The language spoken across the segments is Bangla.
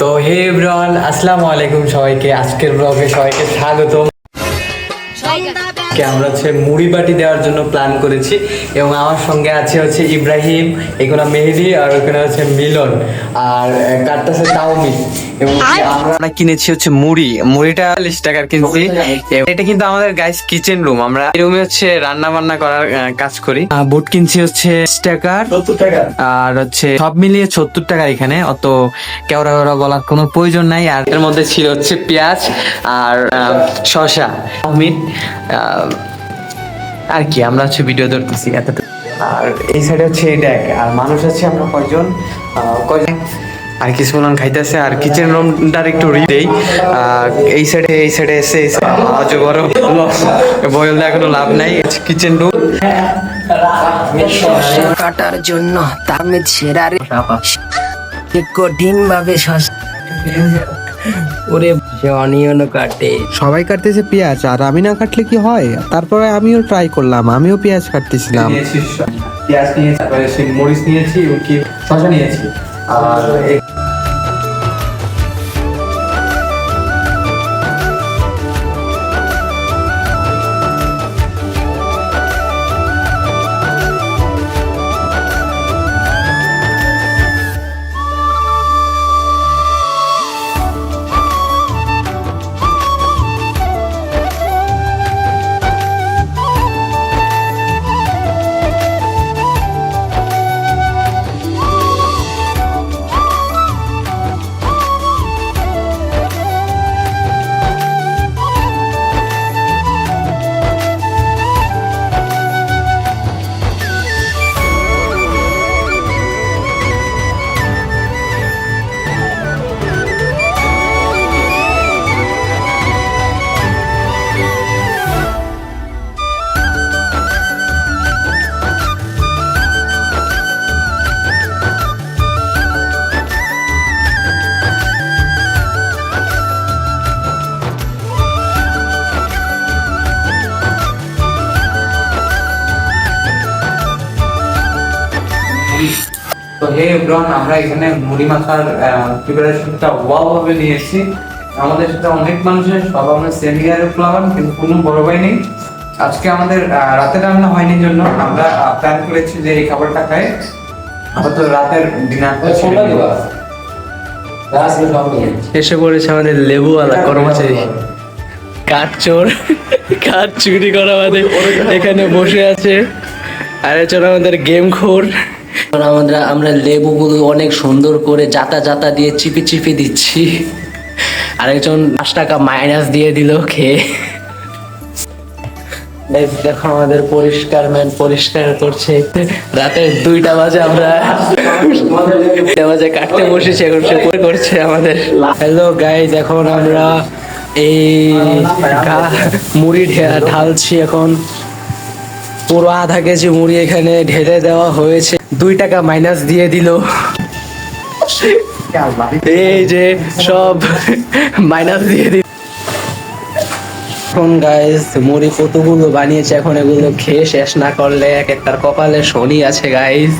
তো হে ব্রন আসসালামু আলাইকুম সবাইকে। আজকের ব্লগে সবাইকে স্বাগত কে আমরা হচ্ছে মুড়ি বাটি দেওয়ার জন্য প্ল্যান করেছি এবং আমার সঙ্গে আছে হচ্ছে ইব্রাহিম এখানে মেহেদি আর ওখানে হচ্ছে মিলন আর কাটতেছে তাওমি এবং আমরা কিনেছি হচ্ছে মুড়ি। মুড়িটা চল্লিশ টাকার কিনছি এটা কিন্তু আমাদের গাইস কিচেন রুম আমরা এই রুমে হচ্ছে রান্না বান্না করার কাজ করি। বুট কিনছি হচ্ছে টাকার। আর হচ্ছে সব মিলিয়ে সত্তর টাকা এখানে। অত কেওড়া কেওড়া বলার কোনো প্রয়োজন নাই। আর এর মধ্যে ছিল হচ্ছে পেঁয়াজ আর আহ, শসা মিট আর কি আমরা হচ্ছে ভিডিও ধরতেছি এতটুকু। আর এই সাইডে হচ্ছে এই দেখ আর মানুষ আছে আমরা কয়জন? কয়জন? আর কিছু মনে খাইতেছে আর কিচেন রুমটার একটু রি দেই। এই সাইডে এই সাইডে এসে এই সাইডে আওয়াজ বড় বয়ল এখনও লাভ নাই কিচেন রুম কাটার জন্য তামেদ সেরারে কঠিন ভাবে ওরে সে অনিয়নও কাটে। সবাই কাটতেছে পেঁয়াজ আর আমি না কাটলে কি হয়? তারপরে আমিও ট্রাই করলাম আমিও পেঁয়াজ কাটতেছিলাম। পেঁয়াজ নিয়েছি তারপরে মরিচ নিয়েছি এবং কি শসা নিয়েছি। আর তো হে ব্রন আমরা এখানে মুড়ি মাখার প্রিপারেশনটা ওয়াও ভাবে নিয়েছি। আমাদের সাথে অনেক মানুষের সব আমরা সেমিয়ারের প্ল্যান কিন্তু কোনো বড় ভাই নেই। আজকে আমাদের রাতের রান্না হয়নি জন্য আমরা প্ল্যান করেছি যে এই খাবারটা খাই। আপাতত রাতের ডিনারটা দিব। এসে পড়েছে আমাদের লেবুওয়ালা কর্মচারী। কাঠ চোর কাঠ চুরি করা আমাদের এখানে বসে আছে। আর একজন আমাদের গেম খোর আমরা আমরা লেবুগুলো অনেক সুন্দর করে জাতা জাতা দিয়ে চিপি চিপি দিচ্ছি। আরেকজন পাঁচ টাকা মাইনাস দিয়ে দিল খেয়ে। দেখো আমাদের পরিষ্কার ম্যান পরিষ্কার করছে। রাতের দুইটা বাজে আমরা। দুইটা বাজে কাটতে বসেছি, এখন সে করে করছে আমাদের। হ্যালো গাইজ এখন আমরা এই মুড়ি ঢালছি এখন। পুরো আধা কেজি মুড়ি এখানে ঢেলে দেওয়া হয়েছে। দুই টাকা মাইনাস দিয়ে দিল। এই যে সব মাইনাস দিয়ে দিল। গাইস মুড়ি কতগুলো বানিয়েছে এখন এগুলো খেয়ে শেষ না করলে এক একটার কপালে শনি আছে গাইস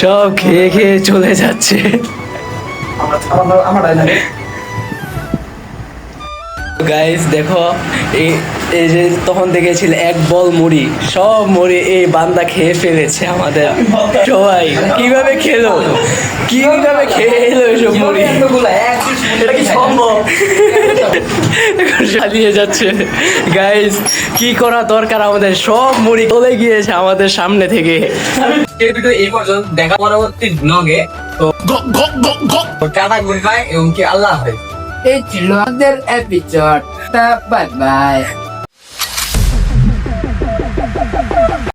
সব খেয়ে খেয়ে চলে যাচ্ছে। গাইস দেখো এই এই যে তখন দেখেছিল এক বল মুড়ি। সব মুড়ি এই বান্দা খেয়ে ফেলেছে আমাদের সবাই। কীভাবে খেলো? কীভাবে খেয়ে এলো এসব মুড়ি? এটা কি সম্ভব? চালিয়ে যাচ্ছে। গাইস কি করা দরকার আমাদের? সব মুড়ি চলে গিয়েছে আমাদের সামনে থেকে। এই পর্যন্ত দেখা পরবর্তী ব্লগে তো টাটা গুড বাই এবং কি আল্লাহ হাফেজ। এই ছিল আমাদের এপিসোড বাই বাই